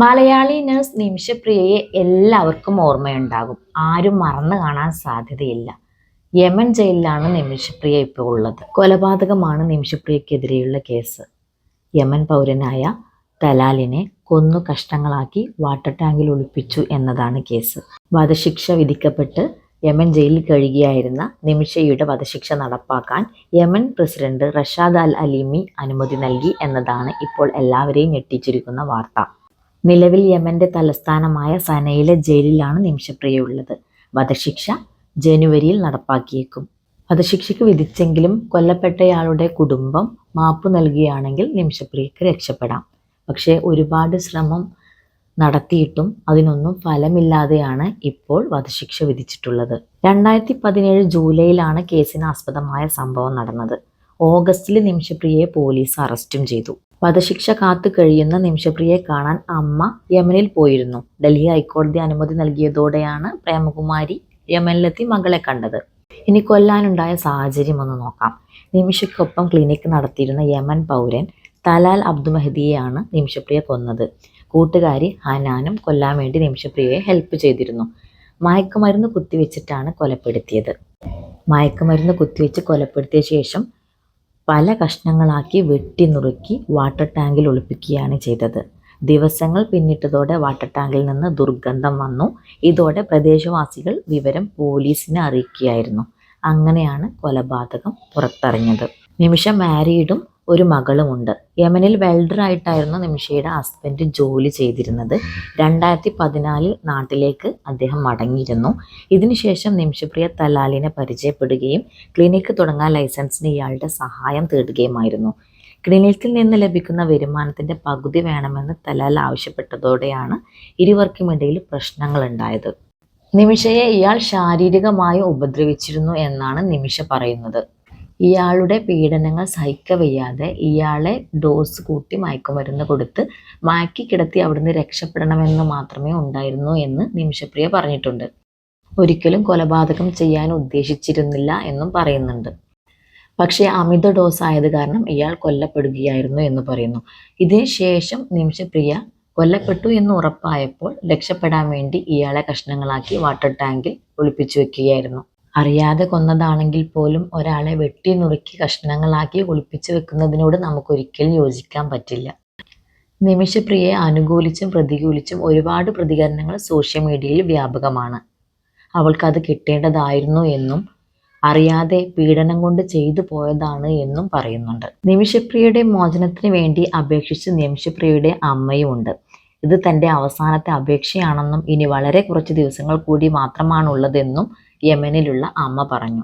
Malayali nurse നിമിഷപ്രിയയെ എല്ലാവർക്കും ഓർമ്മയുണ്ടാകും. ആരും മറന്നു കാണാൻ സാധ്യതയില്ല. യമൻ ജയിലിലാണ് നിമിഷപ്രിയ ഇപ്പോൾ ഉള്ളത്. കൊലപാതകമാണ് നിമിഷപ്രിയക്കെതിരെയുള്ള കേസ്. യമൻ പൗരനായ തലാലിനെ കൊന്നു കഷ്ടങ്ങളാക്കി വാട്ടർ ടാങ്കിൽ ഒളിപ്പിച്ചു എന്നതാണ് കേസ്. വധശിക്ഷ വിധിക്കപ്പെട്ട് യമൻ ജയിലിൽ കഴിയുകയായിരുന്ന നിമിഷയുടെ വധശിക്ഷ നടപ്പാക്കാൻ Yemen president Rashad Al Alimi അനുമതി നൽകി എന്നതാണ് ഇപ്പോൾ എല്ലാവരെയും ഞെട്ടിച്ചിരിക്കുന്ന വാർത്ത. നിലവിൽ യമന്റെ തലസ്ഥാനമായ സനയിലെ ജയിലിലാണ് നിമിഷപ്രിയ ഉള്ളത് വധശിക്ഷ ജനുവരിയിൽ നടപ്പാക്കിയേക്കും. വധശിക്ഷയ്ക്ക് വിധിച്ചെങ്കിലും കൊല്ലപ്പെട്ടയാളുടെ കുടുംബം മാപ്പ് നൽകുകയാണെങ്കിൽ നിമിഷപ്രിയക്ക് രക്ഷപ്പെടാം. പക്ഷേ ഒരുപാട് ശ്രമം നടത്തിയിട്ടും അതിനൊന്നും ഫലമില്ലാതെയാണ് ഇപ്പോൾ വധശിക്ഷ വിധിച്ചിട്ടുള്ളത്. രണ്ടായിരത്തി പതിനേഴ് ജൂലൈയിലാണ് കേസിന് ആസ്പദമായ സംഭവം നടന്നത്. ഓഗസ്റ്റിൽ നിമിഷപ്രിയയെ പോലീസ് അറസ്റ്റും ചെയ്തു. വധശിക്ഷ കാത്തു കഴിയുന്ന നിമിഷപ്രിയയെ കാണാൻ അമ്മ യമനിൽ പോയിരുന്നു. ഡൽഹി ഹൈക്കോടതി അനുമതി നൽകിയതോടെയാണ് പ്രേമകുമാരി യമനിലെത്തി മകളെ കണ്ടത്. ഇനി കൊല്ലാനുണ്ടായ സാഹചര്യം ഒന്ന് നോക്കാം. നിമിഷയ്ക്കൊപ്പം ക്ലിനിക്ക് നടത്തിയിരുന്ന യമൻ പൗരൻ തലാൽ അബ്ദു മെഹദിയെയാണ് നിമിഷപ്രിയ കൊന്നത്. കൂട്ടുകാരി ഹനാനും കൊല്ലാൻ വേണ്ടി നിമിഷപ്രിയയെ ഹെൽപ്പ് ചെയ്തിരുന്നു. മയക്കുമരുന്ന് കുത്തിവെച്ചിട്ടാണ് കൊലപ്പെടുത്തിയത്. മയക്കുമരുന്ന് കുത്തിവെച്ച് കൊലപ്പെടുത്തിയ ശേഷം പല കഷ്ണങ്ങളാക്കി വെട്ടി നുറുക്കി വാട്ടർ ടാങ്കിൽ ഒളിപ്പിക്കുകയാണ് ചെയ്തത്. ദിവസങ്ങൾ പിന്നിട്ടതോടെ വാട്ടർ ടാങ്കിൽ നിന്ന് ദുർഗന്ധം വന്നു. ഇതോടെ പ്രദേശവാസികൾ വിവരം പോലീസിനെ അറിയിക്കുകയായിരുന്നു. അങ്ങനെയാണ് കൊലപാതകം പുറത്തറിഞ്ഞത് നിമിഷം മാരീഡും ഒരു മകളുമുണ്ട്. യമനിൽ വെൽഡറായിട്ടായിരുന്നു നിമിഷയുടെ ഹസ്ബൻഡ് ജോലി ചെയ്തിരുന്നത്. രണ്ടായിരത്തി പതിനാലിൽ നാട്ടിലേക്ക് അദ്ദേഹം മടങ്ങിയിരുന്നു. ഇതിനുശേഷം നിമിഷപ്രിയ തലാലിനെ പരിചയപ്പെടുകയും ക്ലിനിക്ക് തുടങ്ങാൻ ലൈസൻസിന് ഇയാളുടെ സഹായം തേടുകയുമായിരുന്നു. ക്ലിനിക്കിൽ നിന്ന് ലഭിക്കുന്ന വരുമാനത്തിന്റെ പകുതി വേണമെന്ന് തലാൽ ആവശ്യപ്പെട്ടതോടെയാണ് ഇരുവർക്കുമിടയിൽ പ്രശ്നങ്ങൾ ഉണ്ടായത് നിമിഷയെ ഇയാൾ ശാരീരികമായി ഉപദ്രവിച്ചിരുന്നു എന്നാണ് നിമിഷ പറയുന്നത്. ഇയാളുടെ പീഡനങ്ങൾ സഹിക്കവയ്യാതെ ഇയാളെ ഡോസ് കൂട്ടി മയക്കുമരുന്ന് കൊടുത്ത് മയക്കി കിടത്തി അവിടുന്ന് രക്ഷപ്പെടണമെന്ന് മാത്രമേ ഉണ്ടായിരുന്നു എന്ന് നിമിഷപ്രിയ പറഞ്ഞിട്ടുണ്ട്. ഒരിക്കലും കൊലപാതകം ചെയ്യാൻ ഉദ്ദേശിച്ചിരുന്നില്ല എന്നും പറയുന്നുണ്ട്. പക്ഷേ അമിത ഡോസ് ആയത് കാരണം ഇയാൾ കൊല്ലപ്പെടുകയായിരുന്നു എന്ന് പറയുന്നു. ഇതിനുശേഷം നിമിഷപ്രിയ കൊല്ലപ്പെട്ടു എന്ന് ഉറപ്പായപ്പോൾ രക്ഷപ്പെടാൻ വേണ്ടി ഇയാളെ കഷ്ണങ്ങളാക്കി വാട്ടർ ടാങ്കിൽ ഒളിപ്പിച്ചു വെക്കുകയായിരുന്നു. അറിയാതെ കൊന്നതാണെങ്കിൽ പോലും ഒരാളെ വെട്ടി നുറുക്കി കഷ്ണങ്ങളാക്കി ഒളിപ്പിച്ചു വെക്കുന്നതിനോട് നമുക്കൊരിക്കലും യോജിക്കാൻ പറ്റില്ല. നിമിഷപ്രിയയെ അനുകൂലിച്ചും പ്രതികൂലിച്ചും ഒരുപാട് പ്രതികരണങ്ങൾ സോഷ്യൽ മീഡിയയിൽ വ്യാപകമാണ്. അവൾക്കത് കിട്ടേണ്ടതായിരുന്നു എന്നും അറിയാതെ പീഡനം കൊണ്ട് ചെയ്തു പോയതാണ് എന്നും പറയുന്നുണ്ട്. നിമിഷപ്രിയയുടെ മോചനത്തിന് വേണ്ടി അപേക്ഷിച്ച് നിമിഷപ്രിയയുടെ അമ്മയുമുണ്ട്. ഇത് തന്റെ അവസാനത്തെ അപേക്ഷയാണെന്നും ഇനി വളരെ കുറച്ച് ദിവസങ്ങൾ കൂടി മാത്രമാണുള്ളതെന്നും യമനിലുള്ള അമ്മ പറഞ്ഞു.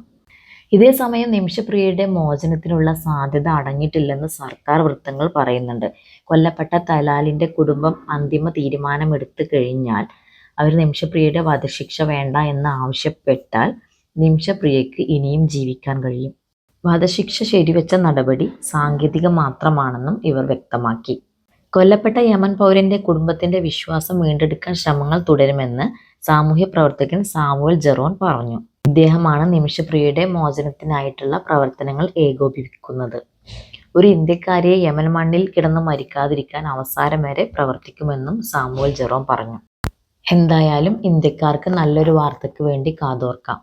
ഇതേ സമയം നിമിഷപ്രിയയുടെ മോചനത്തിനുള്ള സാധ്യത അടങ്ങിയിട്ടില്ലെന്ന് സർക്കാർ വൃത്തങ്ങൾ പറയുന്നുണ്ട്. കൊല്ലപ്പെട്ട തലാലിന്റെ കുടുംബം അന്തിമ തീരുമാനമെടുത്തു കഴിഞ്ഞാൽ അവർ നിമിഷപ്രിയയുടെ വധശിക്ഷ വേണ്ട എന്ന് ആവശ്യപ്പെട്ടാൽ നിമിഷപ്രിയയ്ക്ക് ഇനിയും ജീവിക്കാൻ കഴിയും. വധശിക്ഷ ശരിവെച്ച നടപടി സാങ്കേതിക മാത്രമാണെന്നും ഇവർ വ്യക്തമാക്കി. കൊല്ലപ്പെട്ട യമൻ പൗരന്റെ കുടുംബത്തിന്റെ വിശ്വാസം വീണ്ടെടുക്കാൻ ശ്രമങ്ങൾ തുടരുമെന്ന് സാമൂഹ്യ പ്രവർത്തകൻ സാമുവൽ ജെറോൺ പറഞ്ഞു. ഇദ്ദേഹമാണ് നിമിഷപ്രിയയുടെ മോചനത്തിനായിട്ടുള്ള പ്രവർത്തനങ്ങൾ ഏകോപിപ്പിക്കുന്നത്. ഒരു ഇന്ത്യക്കാരിയെ യമൻ മണ്ണിൽ കിടന്ന് മരിക്കാതിരിക്കാൻ അവസാനം വരെ പ്രവർത്തിക്കുമെന്നും സാമുവൽ ജെറോൺ പറഞ്ഞു. എന്തായാലും ഇന്ത്യക്കാർക്ക് നല്ലൊരു വാർത്തയ്ക്ക് വേണ്ടി കാതോർക്കാം.